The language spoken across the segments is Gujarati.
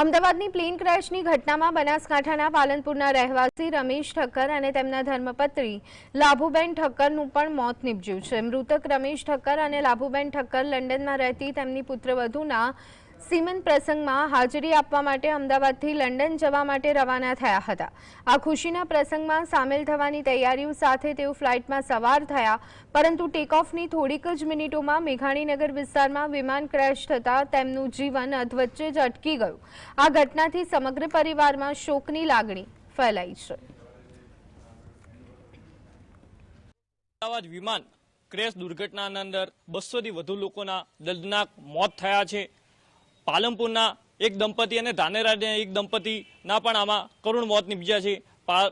અમદાવાદની પ્લેન ક્રેશની ઘટનામાં બનાસકાંઠાના પાલનપુરના રહેવાસી રમેશ ઠક્કર અને તેમના ધર્મપત્ની લાભુબેન ઠક્કરનું પણ મોત નીપજ્યું છે. મૃતક રમેશ ઠક્કર અને લાભુબેન ઠક્કર લંડનમાં રહેતી તેમની પુત્રવધૂના સીમન પ્રસંગમાં હાજરી આપવા માટે અમદાવાદથી લંડન જવા માટે રવાના થયા હતા. આ ખુશીના પ્રસંગમાં સામેલ થવાની તૈયારીઓ સાથે તેઓ ફ્લાઇટમાં સવાર થયા, પરંતુ ટેકઓફની થોડીક જ મિનિટોમાં મેઘાણીનગર વિસ્તારમાં વિમાન ક્રેશ થતાં તેમનું જીવન અધવચ્ચે જ અટકી ગયું. આ ઘટનાથી સમગ્ર પરિવારમાં શોકની લાગણી ફેલાઈ છે. અમદાવાદ વિમાન ક્રેશ દુર્ઘટનાના અંદર બસોથી વધુ લોકોના દર્દનાક મોત થયા છે. પાલનપુરના એક દંપતી અને ધાનેરાના એક દંપતીના પણ આમાં કરુણ મોત નીપજ્યા છે.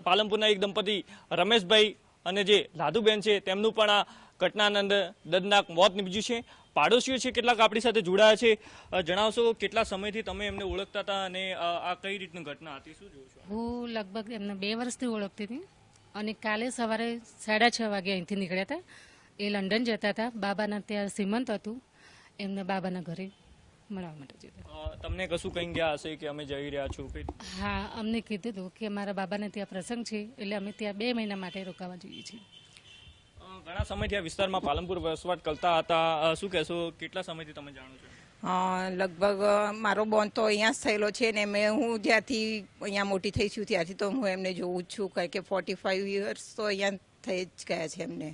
પાલનપુરના એક દંપતી રમેશભાઈ અને જે લાધુબેન છે, તેમનું પણ આ ઘટનાના અંદર દર્દનાક મોત નીપજ્યું છે. પાડોશીઓ છે કેટલાક આપણી સાથે જોડાયા છે. જણાવશો કેટલા સમયથી તમે એમને ઓળખતા હતા અને આ કઈ રીતની ઘટના હતી, શું છો? હું લગભગ એમને બે વર્ષથી ઓળખતી હતી અને કાલે સવારે સાડા છ વાગે અહીંથી નીકળ્યા હતા. એ લંડન જતા હતા. બાબાના ત્યાં શ્રીમંત હતું. એમના બાબાના ઘરે મળવા માટે જતા તમને કશું કઈ ગયા હશે કે અમે જઈ રહ્યા છું હા અમને કીધું હતું કે મારા બાબાને ત્યાં પ્રસંગ છે એટલે અમે ત્યાં બે મહિના માટે રોકાવા જઈએ છીએ. ઘણા સમયથી આ વિસ્તારમાં પાલનપુર વસવાટ કરતા હતા. શું કહેશો કેટલા સમયથી તમે જાણો છો? લગભગ મારો બોન તો અહીંયા જ થયેલો છે ને મેં હું જ્યાંથી અહીંયા મોટી થઈ છું ત્યાંથી તો હું એમને જોઉં જ છું. કારણ કે ફોર્ટી ફાઈવ યર્સ તો અહીંયા થઈ જ ગયા છે એમને.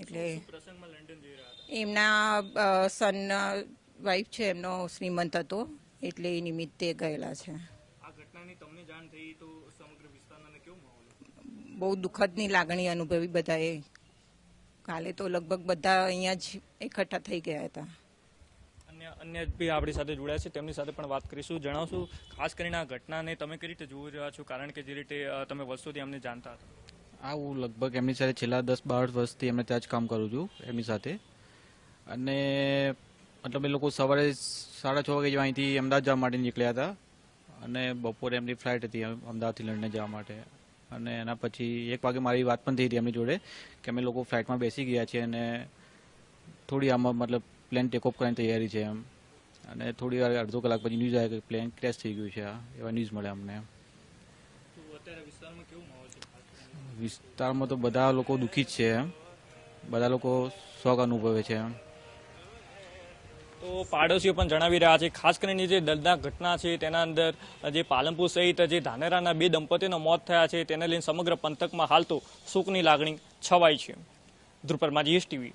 એટલે પ્રસંગમાં લંડન જઈ રહ્યા હતા? એમના સન વાઈફ છે એમનો શ્રીમંત હતો એટલે એ નિમિત્તે ગયેલા છે. આ ઘટનાની તમને જાણ થઈ તો સમગ્ર વિસ્તારના કેવું માહોલ બહુ દુઃખદની લાગણી અનુભવી બધાએ. કાલે તો લગભગ બધા અહીંયા જ એકઠા થઈ ગયા હતા. અન્ય અન્ય બી આપણી સાથે જોડાયા છે તેમની સાથે પણ વાત કરીશું જણાવશું. ખાસ કરીને આ ઘટનાને તમે કઈ રીતે જોઈ રહ્યા છો? કારણ કે જે રીતે તમે વર્ષોથી અમને જાણતા હતા. આ હું લગભગ એમની સાથે છેલ્લા દસ બાર વર્ષથી એમને ત્યાં જ કામ કરું છું એમની સાથે. અને મતલબ એ લોકો સવારે સાડા છ વાગે જેવા અહીંથી અમદાવાદ જવા માટે નીકળ્યા હતા. અને બપોરે એમની ફ્લાઇટ હતી અમદાવાદથી લંડન જવા માટે. અને એના પછી એક વાગે મારી વાત પણ થઈ હતી એમની જોડે કે અમે લોકો ફ્લાઇટમાં બેસી ગયા છીએ અને થોડી આમાં મતલબ પ્લેન ટેક ઓફ કરવાની તૈયારી છે એમ. અને થોડી વાર અડધો કલાક પછી ન્યૂઝ આવ્યા કે પ્લેન ક્રેશ થઈ ગયું છે એવા ન્યૂઝ મળ્યા અમને. વિસ્તારમાં તો બધા લોકો દુઃખી જ છે બધા લોકો શોક અનુભવે છે એમ. તો પાડોશીઓ પણ જણાવી રહ્યા છે, ખાસ કરીને જે દર્દનાક ઘટના છે, તેના અંદર જે પાલનપુર સહિત જે ધાનેરાના બે દંપતીના મોત થયા છે, તેને લઈને સમગ્ર પંથકમાં હાલ તો શોકની લાગણી છવાઈ છે. ધ્રુપરમાં જીએસટીવી